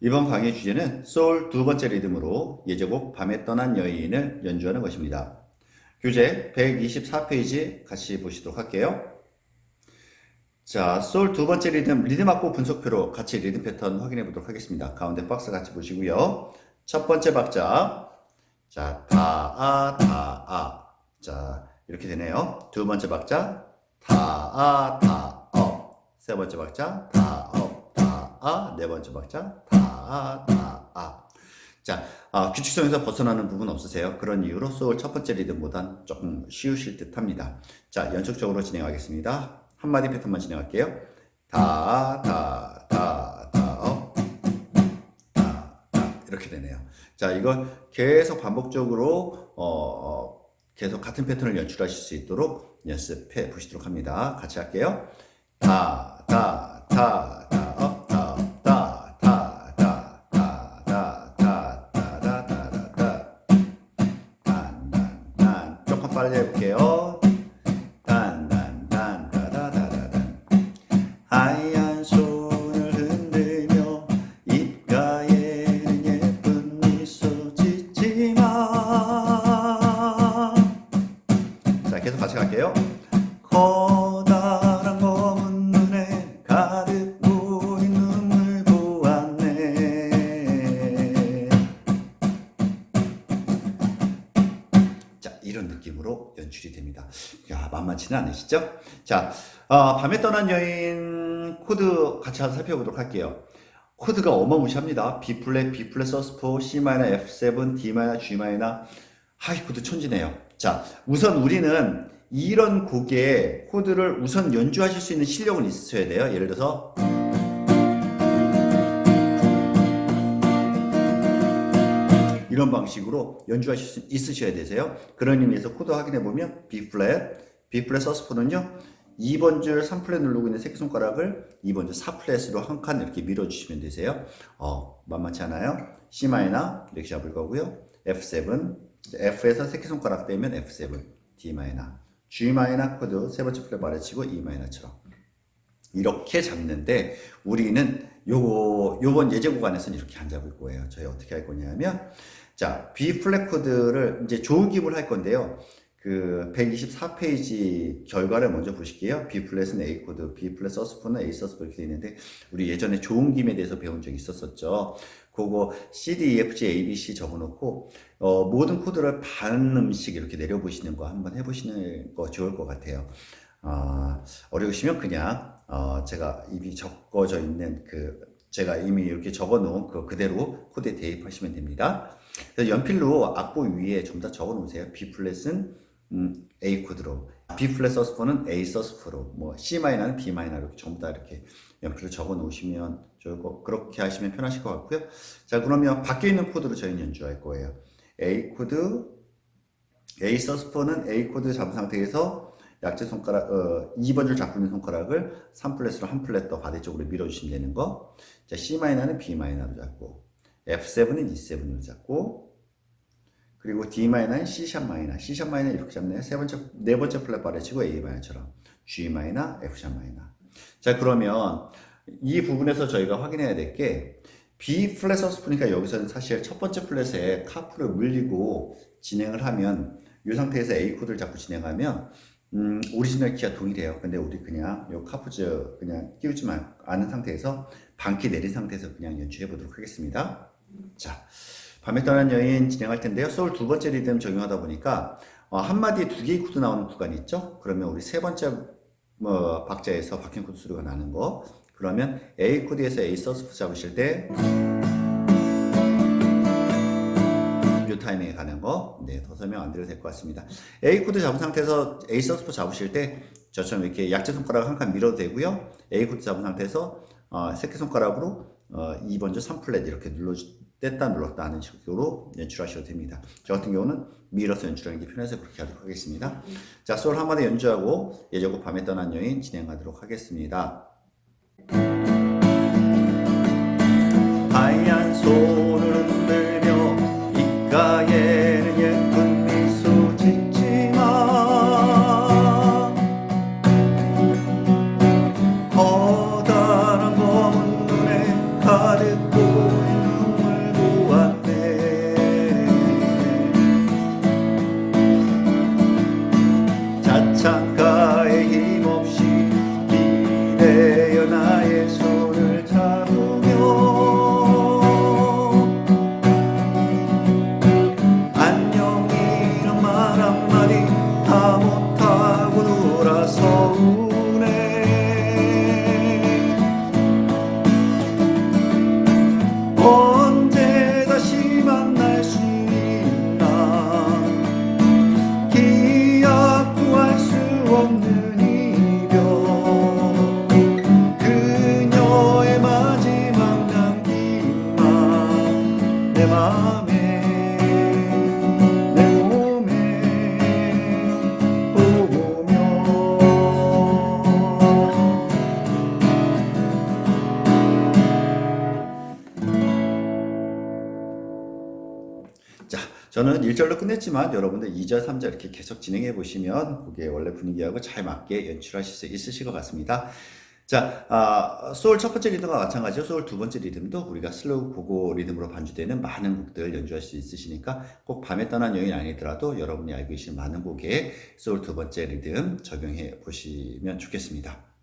이번 강의 주제는 소울 두 번째 리듬으로 예제곡 밤에 떠난 여인을 연주하는 것입니다. 교재 124페이지 같이 보시도록 할게요. 자, 소울 두 번째 리듬, 리듬 악보 분석표로 같이 리듬 패턴 확인해 보도록 하겠습니다. 가운데 박스 같이 보시고요. 첫 번째 박자. 자, 다, 아, 다, 아. 자, 이렇게 되네요. 두 번째 박자. 다, 아, 다, 어. 세 번째 박자. 다, 어, 다, 아. 네 번째 박자. 다, 아, 다, 아. 자, 아, 규칙성에서 벗어나는 부분 없으세요? 그런 이유로 소울 첫 번째 리듬보단 조금 쉬우실 듯 합니다. 자, 연속적으로 진행하겠습니다. 한마디 패턴만 진행할게요. 다, 다, 다, 다, 어. 다, 다. 이렇게 되네요. 자, 이걸 계속 반복적으로, 어, 어, 계속 같은 패턴을 연출하실 수 있도록 연습해 보시도록 합니다. 같이 할게요. 다, 다, 다, 빨리 해볼게요. 연출이 됩니다. 야, 만만치는 않으시죠? 자, 어, 밤에 떠난 여인 코드 같이 한번 살펴보도록 할게요. 코드가 어마무시합니다. B 플랫, B 플랫 서스포, C 마이너, F7, D 마이너, G 마이너. 하이 코드 천지네요. 자, 우선 우리는 이런 곡의 코드를 우선 연주하실 수 있는 실력은 있으셔야 돼요. 예를 들어서 이런 방식으로 연주하실 수 있으셔야 되세요. 그런 의미에서 코드 확인해 보면 B 플랫, B 플랫 서스포는요. 2번 줄 3플랫 누르고 있는 새끼손가락을 2번 줄 4플랫으로 한 칸 이렇게 밀어주시면 되세요. 어, 만만치 않아요. C 마이너 이렇게 잡을 거고요. F7, F에서 새끼손가락 떼면 F7, D 마이너, G 마이너 코드 세 번째 플랫 아래치고 E 마이너처럼 이렇게 잡는데 우리는 요 요번 예제 구간에서는 이렇게 안 잡을 거예요. 저희 어떻게 할 거냐면 자 B 플랫 코드를 이제 기분 할 건데요. 그 124페이지 결과를 먼저 보실게요. B 플랫은 A 코드, B 플랫 서스포는 A 서스포 이렇게 돼 있는데 우리 예전에 좋은 김에 대해서 배운 적이 있었었죠. 그거 C, D, E, F, G, A, B, C 적어놓고 어, 모든 코드를 반 음씩 이렇게 내려보시는 거 한번 해보시는 거 좋을 것 같아요. 어, 어려우시면 그냥 어, 제가 이미 적어져 있는 그 제가 이미 이렇게 적어놓은 그 그대로 코드에 대입하시면 됩니다. 연필로 악보 위에 전부 다 적어 놓으세요. B 플랫은 음, A 코드로, B 플랫 서스포는 A 서스포로, 뭐 C 마이너는 B 마이너 이렇게 전부 다 이렇게 연필로 적어 놓으시면 좋을 거 그렇게 하시면 편하실 것 같고요. 자 그러면 바뀌어 있는 코드로 저희는 연주할 거예요. A 코드, A 서스포는 A 코드 잡은 상태에서 약지 손가락, 어, 2번 줄 잡고 있는 손가락을 3플랫으로 한 플랫 더 바디쪽으로 밀어주시면 되는 거. 자, C 마이너는 B 마이너로 잡고, F7은 E7으로 잡고, 그리고 D 마이너는 C 샵 마이너, C 샵 마이너 이렇게 잡네요. 세 번째, 네 번째 플랫 바디치고 A 마이너처럼. G 마이너, F 샵 마이너. 자, 그러면 이 부분에서 저희가 확인해야 될 게, B 플랫 서스프니까 여기서는 사실 첫 번째 플랫에 카프를 물리고 진행을 하면 이 상태에서 A 코드를 잡고 진행하면 음, 오리지널 키와 동일해요. 근데 우리 그냥 요 카프즈 그냥 끼우지 만 않은 상태에서 반키 내린 상태에서 그냥 연주해 보도록 하겠습니다. 자, 밤에 떠난 여인 진행할 텐데요. 소울 두 번째 리듬 적용하다 보니까 어, 한 마디에 두 개의 코드 나오는 구간이 있죠. 그러면 우리 세 번째 뭐 박자에서 바뀐 코드 소리가 나는 거. 그러면 A 코드에서 A 서스프 잡으실 때요 타이밍에 가는 거, 네, 더 설명 안 드려도 될 것 같습니다. A 코드 잡은 상태에서 A 서스포 잡으실 때 저처럼 이렇게 약지 손가락 한 칸 밀어도 되고요. A 코드 잡은 상태에서 어, 새끼 손가락으로 어, 2번 줄 3플랫 이렇게 눌러 뗐다 눌렀다 하는 식으로 연출하셔도 됩니다. 저 같은 경우는 밀어서 연출하는 게 편해서 그렇게 하도록 하겠습니다. 자, 소울 한마디 연주하고 예전곡 밤에 떠난 여인 진행하도록 하겠습니다. 하얀 손을 자, 저는 1절로 끝냈지만 여러분들 2절, 3절 이렇게 계속 진행해 보시면 그게 원래 분위기하고 잘 맞게 연출하실 수 있으실 것 같습니다. 자, 아, 소울 첫 번째 리듬과 마찬가지로 소울 두 번째 리듬도 우리가 슬로우 고고 리듬으로 반주되는 많은 곡들 연주할 수 있으시니까 꼭 밤에 떠난 여인 아니더라도 여러분이 알고 계신 많은 곡에 소울 두 번째 리듬 적용해 보시면 좋겠습니다.